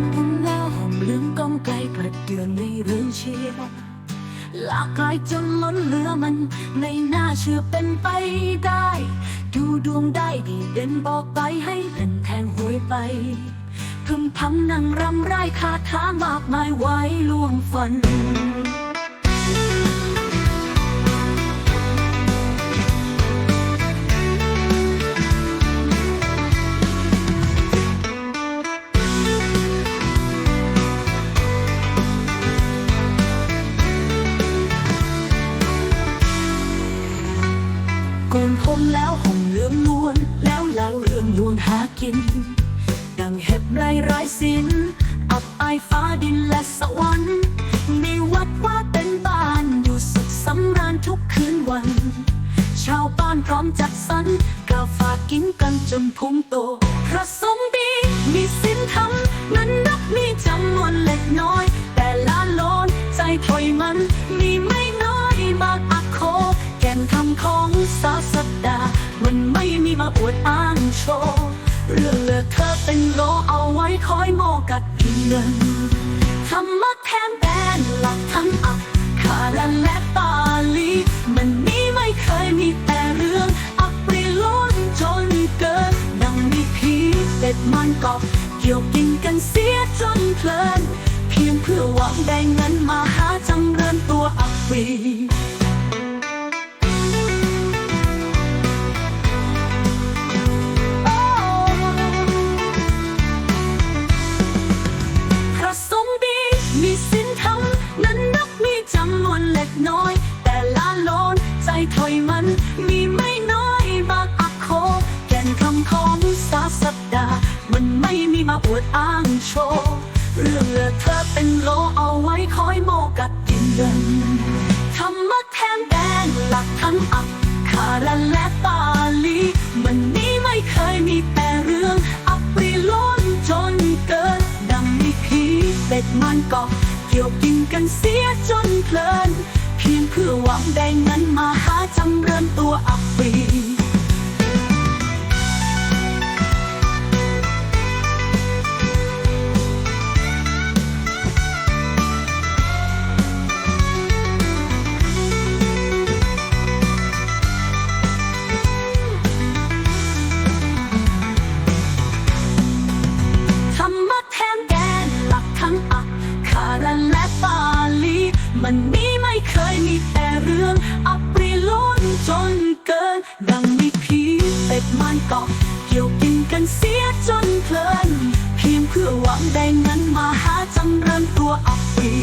มผมหน้าหอมลืมก้มไกลกระเดือนในเรื่องเชียร์ลากหลายจนล้นเหลือมันในหน้าเชื่อเป็นไปได้ ดูดวงได้ดีเด่นบอกไปให้เป็นแทงหวยไปพึมพำนั่งรำไรคาถามากมายไว้ล่วงฝัน กนผมแล้วห่มเหลืองนวลแล้วเล่าเรื่องลวงหากิน ดังเห็บไรไร้สิน อับอายฟ้าดินและสวรรค์ในวัดว่าเป็นบ้านอยู่สุขสำราญทุกคืนวัน ชาวบ้านพร้อมจัดสรรกาฝากกินกันจนพุงโต พระสงฆ์ดีมีศีลธรรมนั้นนับมีจำนวนเล็กน้อย แต่ละโลนใจถอยมันมีไม่น้อยมากอักโค นคำของสาสัปดา มันไม่มีมาอวดอ้างโชว์เรื่องเลือกเธอเป็นโลเอาไว้คอยโมกัดกินเงินธรรมะแทนแบนหลักทั้งอักขระและปาลีมันนี้ไม่เคยมีแต่เรื่องอักปรีล้นจนเกินดังมีผีเป็ดมันกอบเกี่ยวกินกันเสียจนเพลิน เพียงเพื่อหวังได้เงินมาหาจำเริญตัวอักป น้อย แต่ละโลนใจถอยมัน มีไม่น้อยบางอักโคแก่นคำของสาสัปดา มันไม่มีมาอวดอ้างโชว์เรื่องเลือเธอเป็นโลเอาไว้คอยโมกัดกินเงินธรรมะแทนแดนหลักทั้งอักขระและปาลีมันนี้ไม่เคยมีแต่เรื่องอัปรีล้นจนเกินดังมีผีเป็ดมันกอบเกี่ยวกินกันเสียจนเพลิน เพียงเพื่อหวังได้เงินมาหาจำเริญตัวอัปรีธรรมะแทนแกนหลักทั้งอักขรและปาลีมันนี้ไม่เค ยมีแต่เรื่อง อัปรีล้นจนเกิน ดังมีผีเป็ดมันเกาะเกี่ยวกินกันเสียจนเพลิน เพียงเพื่อหวังได้เงินมาหาจำเริญตัวอัปรี